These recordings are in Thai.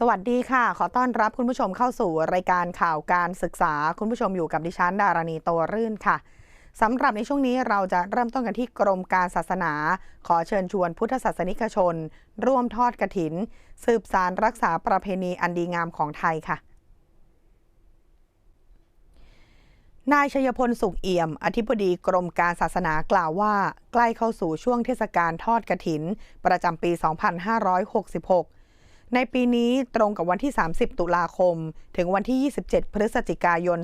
สวัสดีค่ะ ขอต้อนรับคุณผู้ชมเข้าสู่รายการข่าวการศึกษา คุณผู้ชมอยู่กับดิฉันดารณีโตรื่นค่ะสำหรับในช่วงนี้เราจะเริ่มต้นกันที่กรมการศาสนา ขอเชิญชวนพุทธศาสนิกชน ร่วมทอดกระถิน สืบสารรักษาประเพณีอันดีงามของไทยค่ะ นายชยพลสุขเอี่ยม อธิบดีกรมการศาสนากล่าวว่า ใกล้เข้าสู่ช่วงเทศกาลทอดกระถิน ประจำปี 2566 ในปีนี้ตรงกับวันที่ 30 ตุลาคม ถึงวันที่ 27 พฤศจิกายน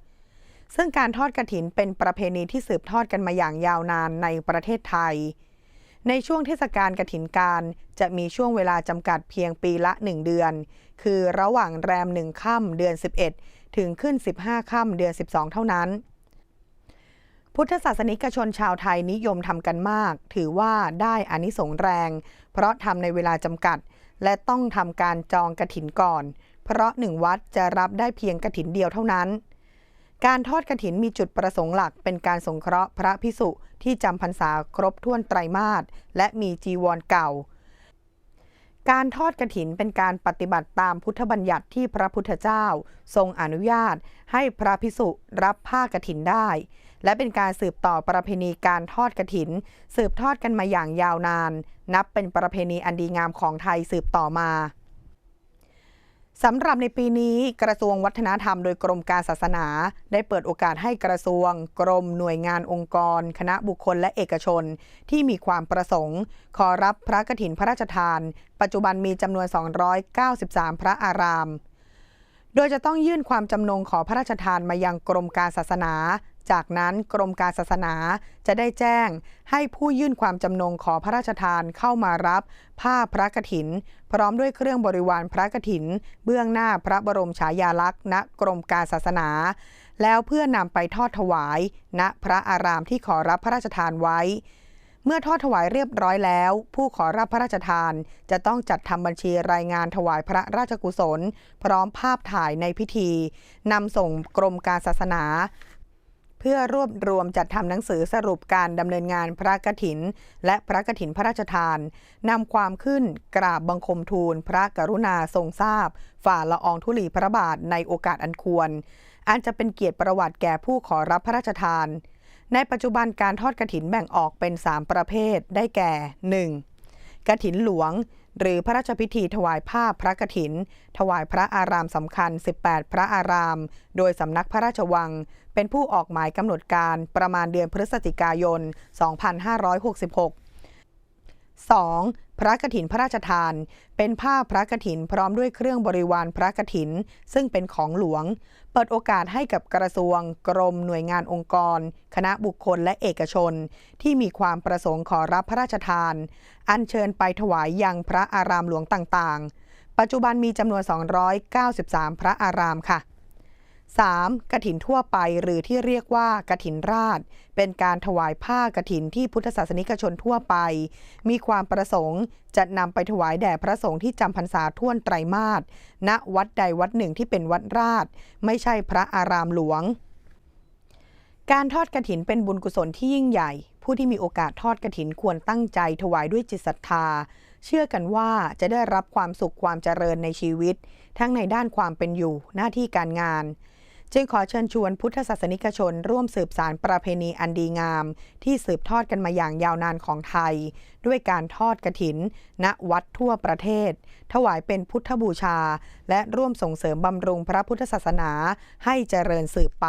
2566 ซึ่งการทอดกระถินเป็นประเพณีที่สืบทอดกันมาอย่างยาวนานในประเทศไทย ในช่วงเทศกาลกระถินการจะมีช่วงเวลาจำกัดเพียงปีละ 1 เดือน คือระหว่างแรม 1 ค่ำเดือน 11 ถึงขึ้น 15 ค่ำเดือน 12 เท่านั้น พุทธศาสนิกชนชาวไทยนิยมทำกันมาก ถือว่าได้อานิสงส์แรง เพราะทำในเวลาจำกัด และต้องทำการจองกระถินก่อน เพราะหนึ่งวัดจะรับได้เพียงกระถินเดียวเท่านั้น การทอดกระถินมีจุดประสงค์หลักเป็นการสงเคราะห์พระพิสุที่จำพรรษาครบถ้วนไตรมาสและมีจีวรเก่า การทอดกระถินเป็นการปฏิบัติตามพุทธบัญญัติที่พระพุทธเจ้า ทรงอนุญาต ให้พระภิกษุรับผ้ากระถินได้ และเป็นการสืบต่อประเพณีการทอดกระถิน สืบทอดกันมาอย่างยาวนาน นับเป็นประเพณีอันดีงามของไทยสืบต่อมา สำหรับในปีนี้กระทรวงวัฒนธรรมโดยกรมการศาสนา ได้เปิดโอกาสให้กระทรวง กรมหน่วยงานองค์กร คณะบุคคลและเอกชน ที่มีความประสงค์ ขอรับพระกฐินพระราชทาน ปัจจุบันมีจำนวน 293 พระอาราม โดยจะต้องยื่นความจำนงขอพระราชทานมายังกรมการศาสนา จากนั้นกรมการศาสนาจะได้แจ้งให้ผู้ยื่นความจำนงขอพระราชทานเข้ามารับ ผ้าพระกฐิน พร้อมด้วยเครื่องบริวารพระกฐิน เบื้องหน้าพระบรมฉายาลักษณ์ ณกรมการศาสนา แล้วเพื่อนำไปทอดถวาย ณพระอารามที่ขอรับพระราชทานไว้ เมื่อทอดถวายเรียบร้อยแล้ว ผู้ขอรับพระราชทาน จะต้องจัดทำบัญชีรายงานถวายพระราชกุศล พร้อมภาพถ่ายในพิธีนำส่งกรมการศาสนา เพื่อรวบรวมจัดทำหนังสือสรุปการดำเนินงานพระกฐิน และพระกฐินพระราชทานนำความขึ้นกราบบังคมทูล พระกรุณาทรงทราบ ฝ่าละอองธุลีพระบาทในโอกาสอันควร อันจะเป็นเกียรติประวัติแก่ผู้ขอรับพระราชทาน ในปัจจุบันการทอดกระถินแบ่งออกเป็น 3 ประเภทได้แก่ 1. กระถินหลวง หรือพระราชพิธีถวายผ้าพระกฐิน ถวายพระอารามสำคัญ 18 พระอาราม โดยสำนักพระราชวัง เป็นผู้ออกหมายกำหนดการประมาณเดือนพฤศจิกายน 2566 2. พระกฐินพระราชทาน เป็นผ้าพระกฐินพร้อมด้วยเครื่องบริวารพระกฐิน ซึ่งเป็นของหลวง เปิดโอกาสให้กับกระทรวง กรมหน่วยงานองค์กร คณะบุคคลและเอกชน ที่มีความประสงค์ขอรับพระราชทาน อัญเชิญไปถวายยังพระอารามหลวงต่างๆ ปัจจุบันมีจำนวน 293 พระอารามค่ะ 3. กฐินทั่วไปหรือที่เรียกว่ากฐินราช เป็นการถวายผ้ากฐินที่พุทธศาสนิกชนทั่วไป มีความประสงค์จะนำไปถวายแด่พระสงฆ์ที่จำพรรษาท่วนไตรมาสณวัดใดวัดหนึ่งที่เป็นวัดราช ไม่ใช่พระอารามหลวง การทอดกฐินเป็นบุญกุศลที่ยิ่งใหญ่ ผู้ที่มีโอกาสทอดกฐินควรตั้งใจถวายด้วยจิตศรัทธาเชื่อกันว่าจะได้รับความสุขความเจริญในชีวิต ทั้งในด้านความเป็นอยู่ หน้าที่การงาน จึงขอเชิญชวนพุทธศาสนิกชน ร่วมสืบสารประเพณีอันดีงาม ที่สืบทอดกันมาอย่างยาวนานของไทย ด้วยการทอดกระถิน ณวัดทั่วประเทศ ถวายเป็นพุทธบูชา และร่วมส่งเสริมบำรุงพระพุทธศาสนาให้เจริญสืบไป